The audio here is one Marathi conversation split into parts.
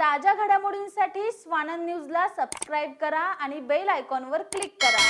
ताज्या घडामोडींसाठी स्वानंद न्यूजला सबस्क्राईब करा आणि बेल आयकॉनवर क्लिक करा.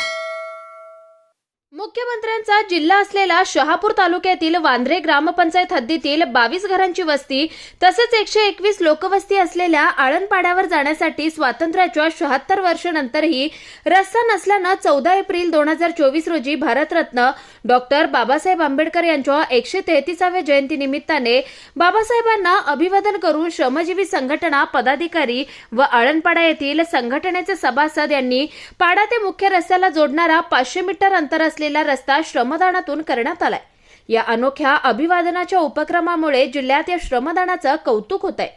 मुख्यमंत्र्यांचा जिल्हा असलेला शहापूर तालुक्यातील वांद्रे ग्रामपंचायत हद्दीतील बावीस घरांची वस्ती तसेच एकशे एकवीस लोकवस्ती असलेल्या आळणपाड्यावर जाण्यासाठी स्वातंत्र्याच्या शहात्तर वर्षानंतरही रस्ता नसल्यानं चौदा एप्रिल दोन हजार चोवीस रोजी भारतरत्न डॉक्टर बाबासाहेब आंबेडकर यांच्या एकशे तेहतीसाव्या जयंतीनिमित्ताने बाबासाहेबांना अभिवादन करून श्रमजीवी संघटना पदाधिकारी व आळणपाडा येथील संघटनेचे सभासद यांनी पाडा ते मुख्य रस्त्याला जोडणारा पाचशे मीटर अंतर असलेला रस्ता श्रमदानातून करण्यात आलाय. या अनोख्या अभिवादनाच्या उपक्रमामुळे जिल्ह्यात या श्रमदानाचं कौतुक होत आहे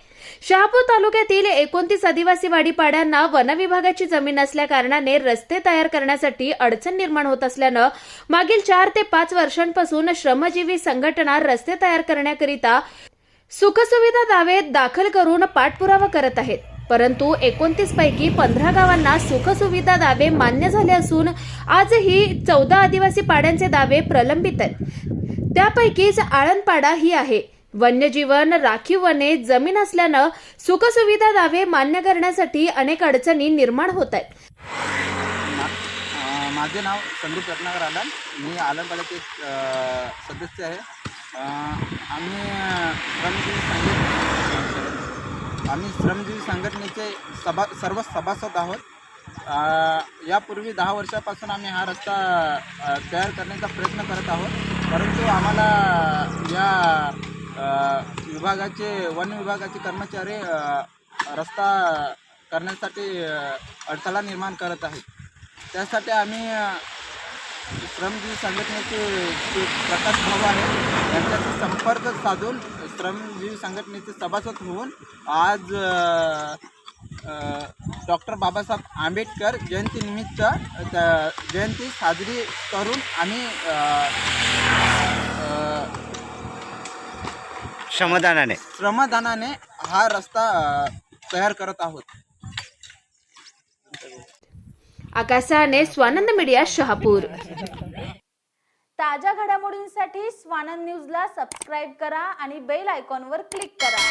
शहापूर तालुक्यातील एकोणतीस आदिवासी वाडीपाड्यांना वनविभागाची जमीन असल्या कारणाने रस्ते तयार करण्यासाठी अडचण निर्माण होत असल्यानं मागील चार ते पाच वर्षांपासून श्रमजीवी संघटना रस्ते तयार करण्याकरिता सुखसुविधा दावे दाखल करून पाठपुरावा करत आहेत. परंतु एकोणतीस पैकी पंधरा गावांना सुखसुविधा दावे मान्य झाले असून आजही चौदा आदिवासी पाड्यांचे दावे प्रलंबित आहेत. त्यापैकीच आळणपाडा ही आहे. वन्यजीवन राखीव वने जमीन असल्यानं सुखसुविधा दावे मान्य करण्यासाठी अनेक अडचणी निर्माण होत आहेत. माझे नाव संदीप रत्नाकर आला मी आलमपाड्याचे अं, सदस्य आहे. आम्ही श्रमजीवी संघट आम्ही श्रमजीवी संघटनेचे सभा सर्व सभासद आहोत. यापूर्वी दहा वर्षापासून आम्ही हा रस्ता तयार करण्याचा प्रयत्न करत आहोत. परंतु आम्हाला या विभागाचे वन विभागाचे कर्मचारी रस्ता करण्यासाठी अडथळा निर्माण करत आहेत. त्यासाठी आम्ही श्रमजीवी संघटनेचे जे प्रकाश भाऊ आहे यांच्याशी संपर्क साधून श्रमजीवी संघटनेचे सभासद होऊन आज डॉक्टर बाबासाहेब आंबेडकर जयंतीनिमित्त त्या जयंती साजरी करून आम्ही श्रमदानाने. श्रमदानाने हा रस्ता तयार करत आहोत. आकाशाने स्वानंद मीडिया शहापूर. ताज्या घडामोडींसाठी स्वानंद न्यूजला सबस्क्राईब करा आणि बेल आयकॉनवर क्लिक करा.